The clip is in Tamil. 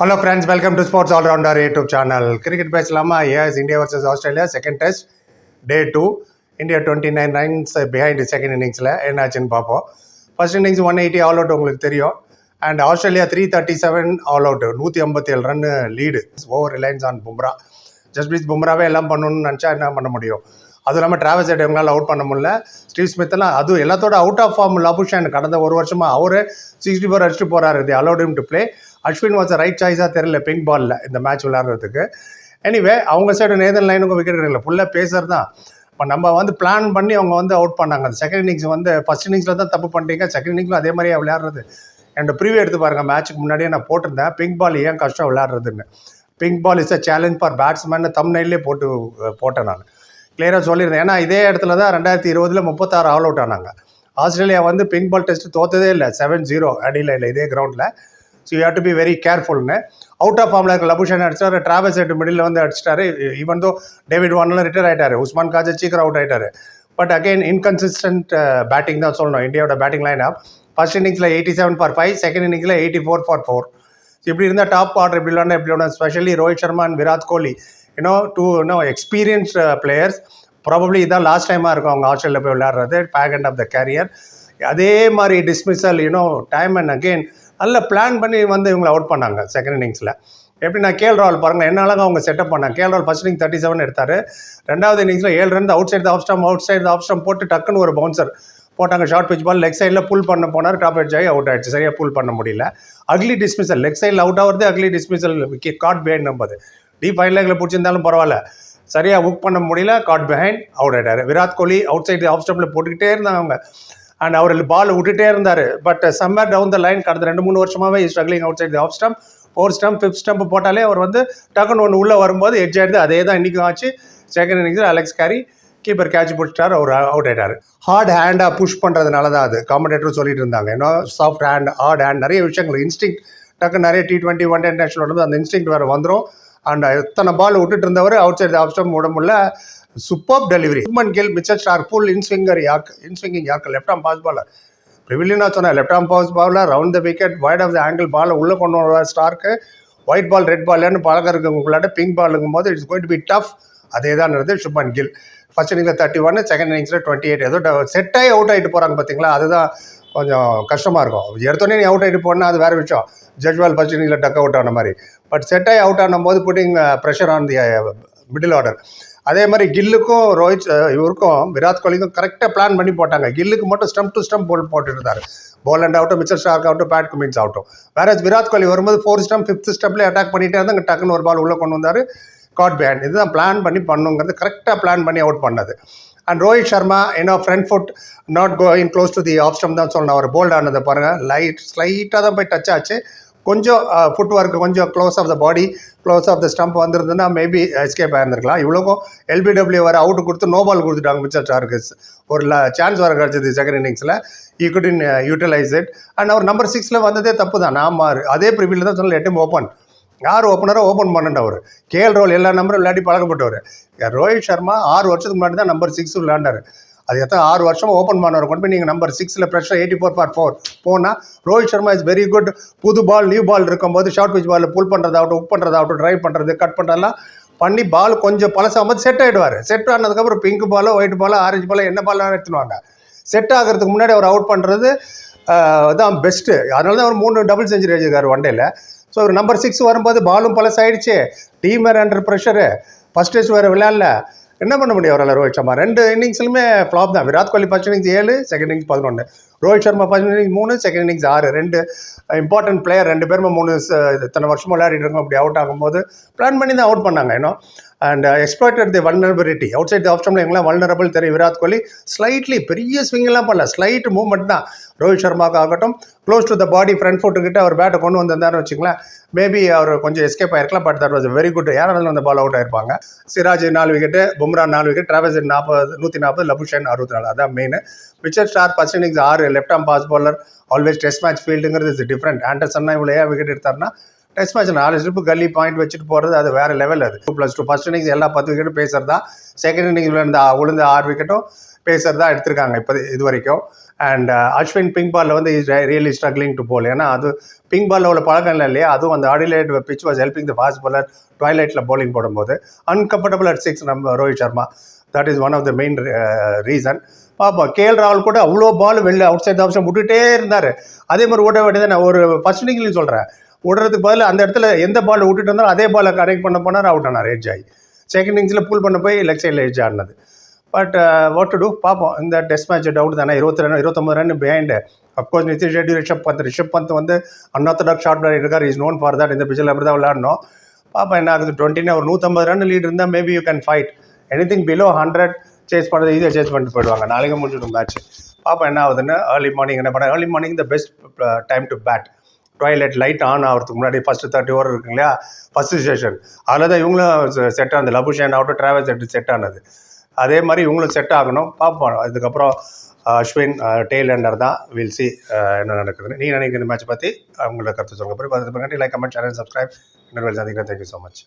Hello friends welcome to sports allrounder YouTube channel cricket பேசலாமா as India versus Australia second test day two India twenty nine runs behind second இன்னிங்ஸில் என்னாச்சுன்னு பார்ப்போம். First innings one eighty all out உங்களுக்கு தெரியும். And Australia three thirty seven all out நூற்றி ஐம்பத்தி ஏழு run lead over reliance on Bumrah Jasprit பும்ராவே எல்லாம் பண்ணணும்னு நினச்சா என்ன பண்ண முடியும்? அதுவும் இல்லாமல் டிராவல்ஸ் ஹெட் அவுட் பண்ண முடியல. ஸ்டீவ் ஸ்மித்லாம் அதுவும் எல்லாத்தோட அவுட் ஆஃப் ஃபார்ம் லபுஷன் கடந்த ஒரு வருஷமாக அவர் சிக்ஸ்டி ஃபோர் அடிச்சுட்டு போகிறாரு the allowed to play Ashwin was right சாய்ஸாக தெரியல பிங்க் பாலில் இந்த மேட்ச் விளையாடுறதுக்கு. எனிவே அவங்க சைடு நேதன் லைனுக்கும் விக்கெட் கிடைக்கல ஃபுல்லாக பேசர் தான். இப்போ நம்ம வந்து பிளான் பண்ணி அவங்க வந்து அவுட் பண்ணாங்க. அந்த செகண்ட் இன்னிங்ஸ் வந்து ஃபர்ஸ்ட் இன்னிங்ஸில் தான் தப்பு பண்ணிட்டீங்க. செகண்ட் இன்னிங்ஸில் அதே மாதிரியே விளையாடுறது. என்னோட ப்ரீவியூ எடுத்து பாருங்கள் மேட்ச்சுக்கு முன்னாடியே நான் போட்டிருந்தேன். பிங்க் பால் ஏன் கஷ்டம் விளையாடுறதுன்னு. Pink ball is a challenge for batsman தம் தம்னையிலே போட்டு போட்டேன் நான். கிளியராக சொல்லியிருந்தேன். ஏன்னா இதே இடத்துல தான் ரெண்டாயிரத்தி இருபதில் முப்பத்தாறு ஆல் அவுட் ஆனாங்க. ஆஸ்திரேலியா வந்து பிங்க் பால் டெஸ்ட் தோத்ததே இல்லை. செவன் ஜீரோ அடியில் இல்லை இதே கிரவுண்டில் so you have to be very கேர்ஃபுல்னு out of ஃபார்மில் இருக்க லபுஷன் அடிச்சார் டிராவல்ஸ் எட்டு மிடில் வந்து அடிச்சிட்டாரு. ஈவன் தோ டேவிட் வார்னர்லாம் ரிட்டையர் ஆகிட்டார் உஸ்மான் காஜா சீக்கிரம் அவுட் ஆகிட்டார் பட் அகைன் இன்கன்சிஸ்டன்ட் பேட்டிங் தான் சொல்லணும். இந்தியாவோட பேட்டிங் லைன் ஆப் ஃபர்ஸ்ட் இன்னிங்ஸில் eighty seven for five second இன்னிங்ஸில் எயிட்டி ஃபோர் ஃபார் ஃபோர் இப்படி இருந்தால் டாப் ஆர்டர் இப்படி இல்லைன்னா எப்படி ஒன்று specially Rohit Sharma and Virat Kohli you know two you know experienced players probably இதான் லாஸ்ட் டைமாக இருக்கும் அவங்க ஆஸ்திரேலியா போய் விளையாடுறது. Back end of the career அதே மாதிரி dismissal you know time and again நல்ல பிளான் பண்ணி வந்து இவங்களை அவுட் பண்ணாங்க செகண்ட் இன்னிங்ஸில் எப்படி நான் கேல் ராவல் பாருங்கள் என்ன அழகாக அவங்க செட்டப் பண்ணாங்க. KL Rahul first inning thirty seven எடுத்தார். ரெண்டாவது இன்னிங்ஸில் ஏழு run outside off stump outside off stump போட்டு டக்குன்னு ஒரு பவுன்சர் போட்டாங்க. ஷார்ட் பிச் பால் லெக் சைடில் புல் பண்ண போனார். டாப் ஹெட் ஆகி அவுட் ஆகிடுச்சு சரியாக புல் பண்ண முடியல. அக்லி டிஸ்மிசல் லெக் சைடில் அவுட் ஆகிறது அக்லி டிஸ்மிசல் காட் பிஹைண்ட் நம்பது டீப் ஃபைன் லெக்கில் பிடிச்சிருந்தாலும் பரவாயில்ல. சரியாக புக் பண்ண முடியல காட் பிஹைண்ட் அவுட் ஆகிட்டார் Virat Kohli out side off ஸ்டம்பில் போட்டுக்கிட்டே இருந்தாங்க அவங்க. அண்ட் அவர் பால் விட்டுட்டே இருந்தார். But somewhere down the line கடந்த ரெண்டு மூணு வருஷமாகவே struggling outside off stump fourth stump fifth stump போட்டாலே அவர் வந்து டக்குன்னு ஒன்று உள்ளே வரும்போது எட்ஜ் ஆயிடுது. அதே தான் இன்றைக்கும் ஆச்சு. செகண்ட் இன்னிங்ஸில் அலெக்ஸ் கேரி கீப்பர் கேட்ச் பிடிச்சிட்டார் அவர் அவுட் ஆயிட்டார். ஹார்ட் ஹேண்டாக புஷ் பண்ணுறதுனால தான் அது. காமெண்டேட்டரும் சொல்லிட்டு இருந்தாங்க. ஏன்னா சாஃப்ட் ஹேண்ட் ஹார்ட் ஹேண்ட் நிறைய விஷயங்கள். இன்ஸ்டிங் டக்கு நிறைய T twenty one day national வந்து அந்த இன்ஸ்டிங் வேறு வந்துடும் அண்ட் எத்தனை பால் விட்டுட்டு இருந்தவர் அவுட் சைடு ஆஃப் ஸ்டம் விட முடியல. Super delivery Suman Gill Mitchell Starc full inswinger yorker inswinging yorker left arm pace bowler ப்ரிவிலியனா சொன்னேன் left arm pace bowler round the wicket wide of the angle ball உள்ளே கொண்டு வர ஸ்டார்க்கு ஒயிட் பால் ரெட் பால்னு பழக்கம் இருக்குங்களாட்ட பிங்க் பாலுங்கும் போது it's going to be tough அதே தான் இருந்தது சுப்மன் கில் ஃபர்ஸ்ட் இன்னிங்ஸில் தேர்ட்டி ஒன் செகண்ட் இன்னிங்ஸில் டுவெண்ட்டி எயிட் ஏதோ செட்டே அவுட் ஆகிட்டு போகிறாங்க பார்த்தீங்களா அதுதான் கொஞ்சம் கஷ்டமாக இருக்கும். எடுத்தோடனே நீ அவுட் ஆகிட்டு போனால் அது வேறு விஷயம். ஜட்வால் ஃபர்ஸ்ட் இன்னிங்ஸில் டக் அவுட் ஆன மாதிரி. பட் செட்டாகி அவுட் ஆனும் போது putting pressure on the middle order அதே மாதிரி கில்லுக்கும் ரோஹித் இவருக்கும் விராட் கோலிக்கும் கரெக்டாக பிளான் பண்ணி போட்டாங்க. கில்லுக்கு மட்டும் ஸ்டம்ப் டு ஸ்டம்ப் போல் போட்டுருந்தாரு போல் அண்ட் அவுட்டும் மிச்சர் ஸ்டார்க் ஆகட்டும் பேட் குமின்ஸ் ஆகட்டும். வேற விராட் கோலி வரும்போது ஃபோர் ஸ்டம்ப் ஃபிஃப்த் ஸ்டம்ப்லேயே அட்டாக் பண்ணிட்டே இருந்தாங்க டக்குன்னு ஒரு பால் உள்ளே கொண்டு வந்தார். காட் பேண்ட் இதுதான் பிளான் பண்ணி பண்ணுங்கிறது கரெக்டாக பிளான் பண்ணி அவுட் பண்ணது. And Rohit Sharma ஏன்னோ front foot not going close to the off stump தான் சொன்னேன் அவர் போல்ட் ஆனதை பாருங்கள் லைட் ஸ்லைட்டாக தான் போய் டச் ஆச்சு. கொஞ்சம் ஃபுட் ஒர்க் கொஞ்சம் close off the body close off the stump வந்திருந்ததுன்னா maybe escape ஆயிருந்திருக்கலாம். இவ்வளோக்கும் எல்பிடபிள்யூ வர அவுட் கொடுத்து நோ பால் கொடுத்துட்டாங்க மிச்சர் டார்கெட்ஸ் ஒரு சான்ஸ் வர கிடச்சிது செகண்ட் இன்னிங்ஸில் he good in utilise it and our number சிக்ஸில் வந்ததே தப்பு தான் நாம அதே ப்ரிவியில் தான் சொன்ன லெட்டும் ஓப்பன் யார் ஓப்பனராக ஓப்பன் பண்ணண்டா அவர். கேஎல் ரோல் எல்லா நம்பரும் விளையாடி பழக்கப்பட்டவர். ரோஹித் சர்மா ஆறு வருஷத்துக்கு முன்னாடி தான் நம்பர் சிக்ஸ் விளையாண்டார். அது எத்தனை ஆறு வருஷமாக ஓப்பன் பண்ணவர் கொண்டு போய் நீங்கள் நம்பர் சிக்ஸில் pressure eighty four for four போனால் Rohit Sharma is very good புது பால் நியூ பால் இருக்கும்போது ஷார்ட் பிச் பால் புல் பண்ணுறதாகட்டும் உப் பண்ணுறதாகட்டும் ட்ரைவ் பண்ணுறது கட் பண்ணுறதெல்லாம் பண்ணி பால் கொஞ்சம் பழசாகும்போது செட் ஆகிடுவார் செட் ஆனதுக்கப்புறம் பிங்க் பாலோ ஒயிட் பாலோ ஆரஞ்சு பாலோ என்ன பாலோ எடுத்துடுவாங்க செட் ஆகிறதுக்கு முன்னாடி அவர் அவுட் பண்ணுறது தான் பெஸ்ட்டு அதனால தான் அவர் மூணு டபுள் செஞ்சுரி வச்சிருக்காரு ஒன் டேல ஸோ ஒரு நம்பர் சிக்ஸ் வரும்போது பாலும் பழசாயிடுச்சு. டீம் வேறு அண்டர் ப்ரெஷரு ஃபஸ்ட் டெஸ்ட் வேறு விளையாடல. என்ன பண்ண முடியும் அவரால் ரோஹித் சர்மா? ரெண்டு இன்னிங்ஸ்லுமே ஃப்ளாப் தான். விராட் கோலி ஃபர்ஸ்ட் இன்னிங்ஸ் ஏழு செகண்ட் இன்னிங்ஸ் பதினொன்று ரோஹித் சர்மா ஃபர்ஸ்ட் மூணு செகண்ட் இன்னிங்ஸ் ஆறு. ரெண்டு இம்பார்ட்டன்ட் பிளேயர் ரெண்டு பேருமே மூணு இத்தனை வருஷமாக விளையாடிட்டு இருக்கோம். அப்படி அவுட் ஆகும்போது பிளான் பண்ணி தான் அவுட் பண்ணாங்க இன்னும் and exploited the vulnerability outside off ஸ்டம்ல எங்கெல்லாம் வல்னரபிள் தெரியும்? விராட் கோலி ஸ்லைட்லி பெரிய ஸ்விங்கெல்லாம் பண்ணல. ஸ்லைட் மூவ்மெண்ட் தான். ரோஹித் சர்மாவுக்கு ஆகட்டும். Close to the body front ஃபுட்டுக்கிட்ட அவர் பேட்டை கொண்டு வந்திருந்தாருன்னு வச்சுங்களேன் மேபி அவர் கொஞ்சம் escape ஆயிருக்கலாம் but that was very good யாராலும் அந்த பால் அவுட் ஆயிருப்பாங்க. சிராஜ் நாலு விக்கெட்டு பும்ரா நாலு விக்கெட் டிராவல்ஸ் நாற்பது நூற்றி நாற்பது லபுஷன் அறுபத்தி நாலு. அதான் main Mitchell Starc first innings ஆறு left arm pace bowler always test match ஃபீல்டுங்கிறது is different ஆண்டர்சன்னா இவ்வளோ ஏன் விக்கெட் எடுத்தார்னா டெஸ்ட் மேட்ச் நாலு ஸ்லிப்பு கல்லி பாயிண்ட் வச்சுட்டு போகிறது அது வேறு லெவல் அது. Two plus two first innings எல்லா பத்து விக்கெட்டும் பேசுகிறதா செகண்ட் இன்னிங்ஸ் விழுந்த விழுந்த ஆறு விக்கெட்டும் பேசுகிறதா எடுத்திருக்காங்க இப்போ இது வரைக்கும். அண்ட் அஸ்வின் பிங்க் பாலில் வந்து is really struggling to bowl ஏன்னா அது பிங்க் பாலில் உள்ள பழக்கம் இல்லை இல்லையா? அதுவும் அந்த Adelaide pitch was helping the fast bowler டாய்லைட்டில் bowling போடும்போது. அன்கம்ஃபர்டபுள் அட் சிக்ஸ் நம்ம Rohit Sharma that is one of the main reason பார்ப்போம் கேஎல் ராகுல் கூட அவ்வளோ பால் வெளில அவுட் சைட் ஆப்ஷன் விட்டுட்டே இருந்தார். அதே மாதிரி ஓட வேண்டியது நான் ஒரு ஃபர்ஸ்ட் இன்னிங்லையும் சொல்கிறேன் விடுறதுக்கு பதில் அந்த இடத்துல எந்த பால் விட்டுட்டு இருந்தாலும் அதே பாலை கரெக்ட் பண்ண போனார் அவுட் ஆனார் எட்ஜ் ஆகி. செகண்ட் இன்னிங்ஸில் பூல் பண்ண போய் லெக் சைடில் எட்ஜ் ஆடினது பட் வாட் டு டூ பார்ப்போம் இந்த டெஸ்ட் மேட்ச் டவுட் தானே? இருபத்தி ரெண்டு இருபத்தொம்பது run behind of course Nitish Reddy Rishabh Pant Rishabh Pant வந்து அன்ஆர்த்தடாக் ஷார்ட் பிளேயர் இருக்கார். இஸ் நோன் ஃபார் தட் இந்த பிச்சில் அப்படி தான் விளையாடணும். பாப்பா என்ன ஆகுது? டுவெண்ட்டினா ஒரு நூற்றம்பது ரன் லீட் இருந்தால் maybe you can fight anything below hundred chase பண்ணுறது ஈஸியாக சேஸ் பண்ணிட்டு போயிடுவாங்க. நாளைக்கு முடிஞ்சிடும் மேட்ச் பார்ப்போம் என்ன ஆகுதுன்னு ஏர்லி மார்னிங் என்ன பண்ண early morning the best time to bat twilight on ஆகிறதுக்கு முன்னாடி ஃபஸ்ட்டு தேர்ட்டி ஓவர் இருக்கு இல்லையா? ஃபஸ்ட்டு செஷன் அதில் தான் இவங்களும் uh, செட் ஆனது. லபுஷேன் ஆகட்டும் ட்ராவல் செட் செட் ஆனது. அதே மாதிரி இவங்களும் செட் ஆகணும். பார்ப்போம் இதுக்கப்புறம் அஸ்வின் uh, டெய்லண்டர் uh, தான். வில் சி என்ன நடக்குதுன்னு. நீங்கள் நினைக்கிற மேட்ச் பற்றி அவங்களோட கருத்து சொல்லுங்க. பிறகு லைக் கமெண்ட் சேனல் சப்ஸ்கிரைப் இன்னொரு சந்திக்கிறேன். Thank you so much